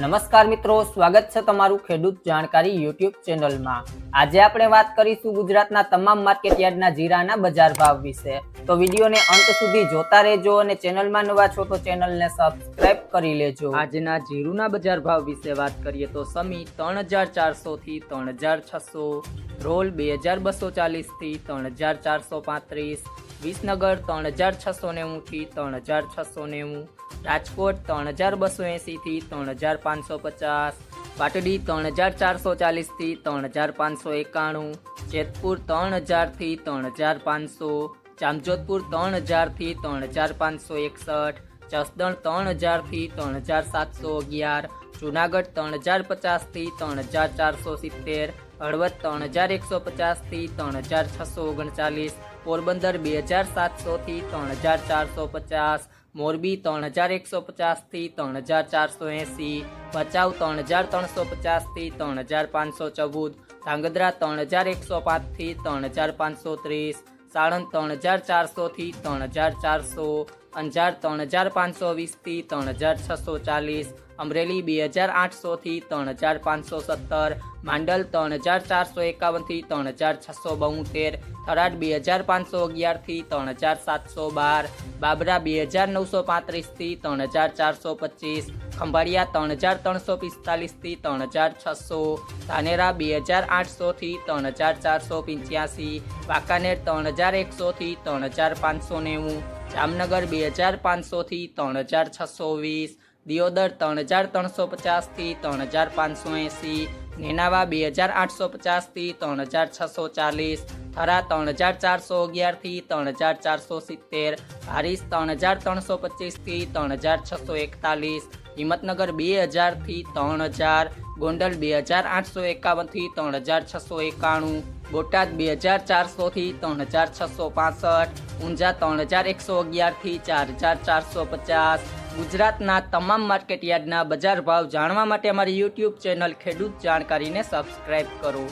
નમસ્કાર મિત્રો, સ્વાગત છે તમારું ખેડૂત જાણકારી યુટ્યુબ ચેનલમાં. આજે આપણે વાત કરીશું ગુજરાતના તમામ માર્કેટ યાર્ડના જીરાના બજાર ભાવ વિશે. તો વિડીયોને અંત સુધી જોતા રહેજો અને ચેનલમાં નવા છો તો ચેનલને સબસ્ક્રાઇબ કરી લેજો. આજના જીરુના બજાર ભાવ વિશે વાત કરીએ તો સમી ત્રણ હજાર ચારસો થી ત્રણ હજાર છસો, રોલ બે હજાર બસો ચાલીસથી ત્રણ હજાર ચારસો પાંત્રીસ, વિસનગર ત્રણ હજાર છસો નેવું થી ત્રણ હજાર છસો નેવું રાજકોટ ત્રણ હજાર બસો એંસીથી ત્રણ હજાર પાંચસો પચાસ, પાટડી ત્રણ હજાર ચારસો ચાલીસથી ત્રણ હજાર પાંચસો એકાણું, જેતપુર ત્રણ હજારથી ત્રણ હજાર પાંચસો, જામજોધપુર ત્રણ હજારથી ત્રણ હજાર પાંચસો એકસઠ, જસદણ ત્રણ હજારથી ત્રણ હજાર સાતસો અગિયાર, જુનાગઢ ત્રણ હજાર પચાસથી ત્રણ હજાર ચારસો સિત્તેર, હળવદ ત્રણ હજાર એકસો પચાસથી ત્રણ હજાર છસો ઓગણચાલીસ, પોરબંદર બે હજાર સાતસોથી ત્રણ હજાર ચારસો પચાસ મોરબી ત્રણ હજાર એકસો પચાસથી ત્રણ હજાર ચારસો એંસી, ભચાઉ ત્રણ હજાર ત્રણસો પચાસથી ત્રણ હજાર પાંચસો ચૌદ, ધાંગધ્રા ત્રણ હજાર એકસો પાંચથી ત્રણ હજાર પાંચસો ત્રીસ સાણંદ ત્રણ હજાર ચારસોથી ત્રણ હજાર ચારસો અંજાર ત્રણ હજાર પાંચસો વીસથી ત્રણ હજાર છસો ચાલીસ, અમરેલી બે હજાર આઠસોથી ત્રણ હજાર પાંચસો સત્તર, માંડલ ત્રણ હજાર ચારસો એકાવનથી ત્રણ હજાર છસો બોતેર થરાદ બે હજાર પાંચસો અગિયારથી ત્રણ હજાર સાતસો બાર, બાબરા બે હજાર નવસો પાંત્રીસથી ત્રણ હજાર ચારસો પચીસ, ખંભાળિયા ત્રણ હજાર ત્રણસો પિસ્તાલીસથી ત્રણ હજાર છસો, ધાનેરા બે હજાર આઠસોથી ત્રણ હજાર ચારસો પંચ્યાસી, વાંકાનેર ત્રણ હજાર એકસોથી ત્રણ હજાર પાંચસો નેવું જામનગર બે હજાર પાંચસોથી ત્રણ હજાર છસો વીસ દિયોદર ત્રણ હજાર ત્રણસો પચાસથી ત્રણ હજાર પાંચસો એંસી નેનાવા બે હજાર આઠસો પચાસથી ત્રણ હજાર છસો ચાલીસ થરા ત્રણ હજાર ચારસો અગિયારથી ત્રણ હજાર ચારસો સિત્તેર હારીસ ત્રણ હજાર ત્રણસો પચીસથી ત્રણ હજાર છસો એકતાલીસ હિંમતનગર બે હજારથી ત્રણ હજાર ગોંડલ બે હજાર આઠસો એકાવનથી ત્રણ હજાર છસો એકાણું બોટાદ બે હજાર ચારસોથી ત્રણ હજાર છસો પાસઠ ઊંઝા ત્રણ હજાર એકસો અગિયારથી ચાર હજાર ચારસો પચાસ. ગુજરાતના તમામ માર્કેટ યાર્ડના બજાર ભાવ જાણવા માટે અમારી યુટ્યુબ ચેનલ ખેડૂત જાણકારીને સબસ્ક્રાઈબ કરો.